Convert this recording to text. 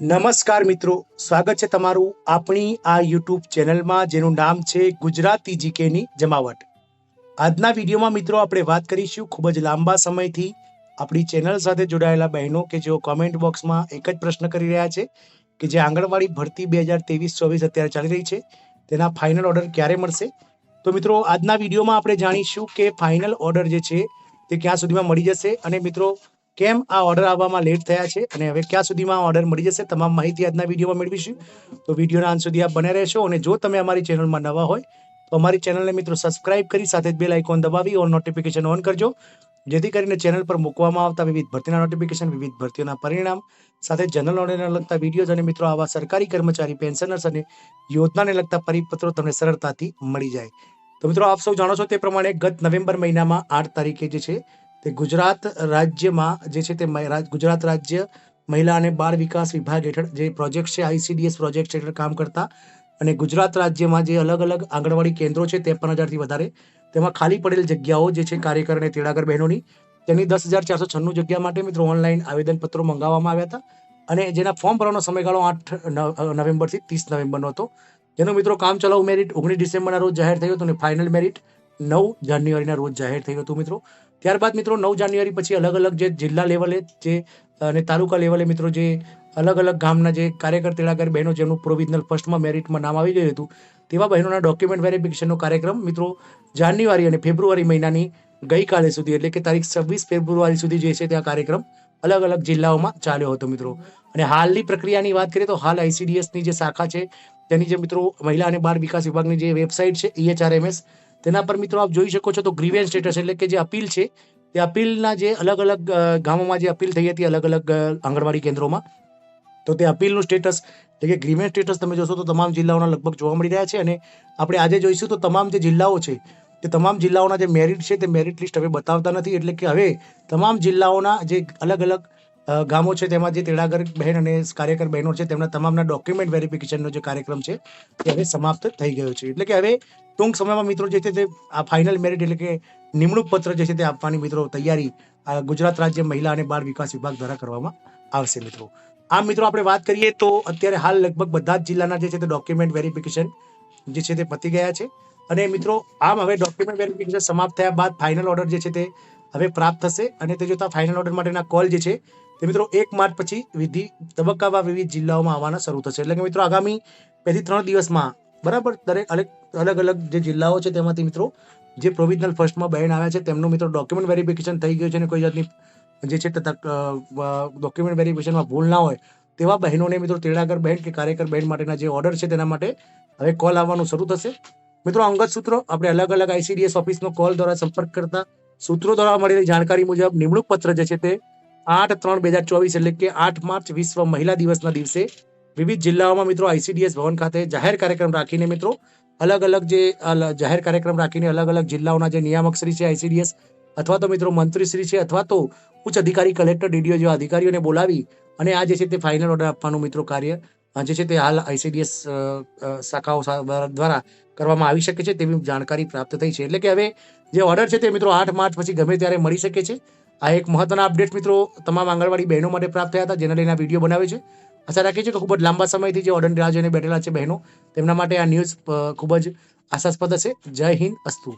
નમસ્કાર મિત્રો, સ્વાગત છે તમારું આપણી આ યુટ્યુબ ચેનલમાં, જેનું નામ છે ગુજરાતી જીકેની જમાવટ. આજના વિડીયોમાં મિત્રો આપણે વાત કરીશું ખૂબ જ લાંબા સમયથી આપણી ચેનલ સાથે જોડાયેલા બહેનો કે જેઓ કોમેન્ટ બોક્સમાં એક જ પ્રશ્ન કરી રહ્યા છે કે જે આંગણવાડી ભરતી બે હજાર ત્રેવીસ ચોવીસ અત્યારે ચાલી રહી છે, તેના ફાઇનલ ઓર્ડર ક્યારે મળશે? તો મિત્રો, આજના વિડીયોમાં આપણે જાણીશું કે ફાઇનલ ઓર્ડર જે છે તે ક્યાં સુધીમાં મળી જશે અને મિત્રો કેમ આ ઓર્ડર આવવામાં લેટ થયા છે અને હવે ક્યાં સુધીમાં ઓર્ડર મળી જશે તમામ માહિતી આજના વિડીયોમાં મેળવીશું. તો વિડીયોના અંત સુધી આપ બને રહેશો અને જો તમે અમારી ચેનલમાં નવા હોય, તો અમારી ચેનલને મિત્રો સબસ્ક્રાઇબ કરી સાથે જ બેલ આઇકોન દબાવી ઓન નોટિફિકેશન ઓન કરજો. જેથી કરીને ચેનલ પર મૂકવામાં આવતા વિવિધ ભરતીના નોટિફિકેશન વિવિધ ભરતીઓના પરિણામ, સાથે જનરલ નોલેજને લગતા વિડીયોઝ અને મિત્રો આવા સરકારી કર્મચારી પેન્શનર્સ અને યોજનાને લગતા પરિપત્રો તમને સરળતાથી મળી જાય. તો મિત્રો આપ સૌ જાણો છો તે પ્રમાણે ગત નવેમ્બર મહિનામાં આઠ તારીખે જે છે તે ગુજરાત રાજ્યમાં જે છે તે ગુજરાત રાજ્ય મહિલા અને બાળ વિકાસ વિભાગ હેઠળ જે પ્રોજેક્ટ છે આઈસીડીએસ પ્રોજેક્ટ હેઠળ કામ કરતા અને ગુજરાત રાજ્યમાં જે અલગ અલગ આંગણવાડી કેન્દ્રો છે ત્રેપન હજારથી વધારે. તેમાં ખાલી પડેલ જગ્યાઓ જે છે કાર્યકર અને તેડાગર બહેનોની, તેની દસ હજાર ચારસો છન્નું જગ્યા માટે મિત્રો ઓનલાઈન આવેદનપત્રો મંગાવવામાં આવ્યા હતા. અને જેના ફોર્મ ભરવાનો સમયગાળો આઠ નવ- નવેમ્બરથી ત્રીસ નવેમ્બરનો હતો. જેનો મિત્રો કામ ચલાઉ મેરિટ ઓગણીસ ડિસેમ્બરના રોજ જાહેર થયું હતું અને ફાઇનલ મેરિટ નવ જાન્યુઆરીના રોજ જાહેર થયું હતું મિત્રો. ત્યારબાદ મિત્રો નવ જાન્યુઆરી પછી અલગ અલગ જે જિલ્લા લેવલે જે, અને તાલુકા લેવલે મિત્રો જે અલગ અલગ ગામના જે કાર્યકર, તેડાગર બહેનો જેમનું પ્રોવિઝનલ ફર્સ્ટમાં મેરિટમાં નામ આવી ગયું હતું, તેવા બહેનોના ડોક્યુમેન્ટ વેરિફિકેશનનો કાર્યક્રમ મિત્રો જાન્યુઆરી અને ફેબ્રુઆરી મહિનાની ગઈકાલે સુધી, એટલે કે તારીખ છવ્વીસ ફેબ્રુઆરી સુધી જે છે તે આ કાર્યક્રમ અલગ અલગ જિલ્લાઓમાં ચાલ્યો હતો મિત્રો. અને હાલની પ્રક્રિયાની વાત કરીએ તો હાલ આઈસીડીએસની જે શાખા છે, તેની જે મિત્રો મહિલા અને બાળ વિકાસ વિભાગની જે વેબસાઇટ છે, ઈએચઆરએમએસ તેના પર મિત્રો આપ જોઈ શકો છો તો ગ્રીવેન્સ સ્ટેટસ એટલે કે જે અપીલ છે, તે અપીલના જે અલગ અલગ ગામોમાં જે અપીલ થઈ હતી અલગ અલગ આંગણવાડી કેન્દ્રોમાં, તો તે અપીલનું સ્ટેટસ એટલે કે ગ્રીવેન્સ સ્ટેટસ તમે જોશો તો તમામ જિલ્લાઓના લગભગ જોવા મળી રહ્યા છે અને આપણે આજે જોઈશું તો તમામ જે જિલ્લાઓ છે, તે તમામ જિલ્લાઓના જે મેરિટ છે તે મેરિટ લિસ્ટ હવે બતાવતા નથી એટલે કે હવે તમામ જિલ્લાઓના જે અલગ અલગ ગામો છે તેમાં જે તેડાગર બહેન અને કાર્યકર બહેનો છે, તેમના તમામના ડોક્યુમેન્ટ વેરિફિકેશનનો જે કાર્યક્રમ છે, તે હવે સમાપ્ત થઈ ગયો છે. એટલે કે હવે ટૂંક સમયમાં મિત્રો જે છે તે આ ફાઇનલ મેરિટ એટલે કે નિમણૂક પત્ર જે છે તે આપવાની મિત્રો તૈયારી આ ગુજરાત રાજ્ય મહિલા અને બાળ વિકાસ વિભાગ દ્વારા કરવામાં આવશે મિત્રો. આમ મિત્રો આપણે વાત કરીએ તો અત્યારે હાલ લગભગ બધા જ જિલ્લાના જે છે તે ડોક્યુમેન્ટ વેરિફિકેશન જે છે તે પતી ગયા છે. અને મિત્રો આમ હવે ડોક્યુમેન્ટ વેરિફિકેશન સમાપ્ત થયા બાદ ફાઇનલ ઓર્ડર જે છે તે હવે પ્રાપ્ત થશે. અને તે જોતા ફાઇનલ ઓર્ડર માટેના કોલ જે છે તે મિત્રો એક માર્ચ પછી વિધિ તબક્કાવાર વિવિધ જિલ્લાઓમાં આવવાના શરૂ થશે. એટલે કે મિત્રો આગામી બેથી ત્રણ દિવસમાં, બરાબર, દરેક અલગ અલગ અલગ જે જિલ્લાઓ છે તેમાંથી મિત્રો જે પ્રોવિઝનલ ફર્સ્ટમાં બહેન આવ્યા છે તેમનું મિત્રો ડોક્યુમેન્ટ વેરિફિકેશન થઈ ગયું છે અને કોઈ જાતની જે છે ડોક્યુમેન્ટ વેરિફિકેશનમાં ભૂલ ના હોય તેવા બહેનોને મિત્રો તેડાગર બહેન કે કાર્યકર બહેન માટેના જે ઓર્ડર છે તેના માટે હવે કોલ આવવાનું શરૂ થશે. મિત્રો અંગત સૂત્રો આપણે અલગ અલગ આઈસીડીએસ ઓફિસનો કોલ દ્વારા સંપર્ક કરતા સૂત્રો દ્વારા મળેલી જાણકારી મુજબ નિમણૂક પત્ર જે છે તે આઠ ત્રણ બે હજાર ચોવીસ એટલે કે આઠ માર્ચ વિશ્વ મહિલા દિવસના દિવસે વિવિધ જિલ્લાઓમાં મિત્રો આઈસીડીએસ ભવન ખાતે જાહેર કાર્યક્રમ રાખીને મિત્રો અલગ અલગ જે જાહેર કાર્યક્રમ રાખીને અલગ અલગ જિલ્લાઓના જે નિયામક શ્રી છે આઈસીડીએસ અથવા તો મિત્રો મંત્રી શ્રી છે અથવા તો ઉચ્ચ અધિકારી કલેક્ટર ડીડીઓ જેવા અધિકારીઓને બોલાવી અને આ જે છે તે ફાઇનલ ઓર્ડર આપવાનું મિત્રો કાર્ય જે છે તે હાલ આઈસીડીએસ શાખાઓ દ્વારા કરવામાં આવી શકે છે તેવી જાણકારી પ્રાપ્ત થઈ છે. એટલે કે હવે જે ઓર્ડર છે તે મિત્રો આઠ માર્ચ પછી ગમે ત્યારે મળી શકે છે. આ એક મહત્વના અપડેટ મિત્રો તમામ આંગણવાડી બહેનો માટે પ્રાપ્ત થયા હતા, જેના લઈને આ વીડિયો બનાવે છે. આશા રાખીએ છીએ કે ખૂબ જ લાંબા સમયથી જે ઓર્ડરની રાહ જોઈને બેઠેલા છે બહેનો, તેમના માટે આ ન્યૂઝ ખૂબ જ આશાસ્પદ હશે. જય હિન્દ, અસ્તુ.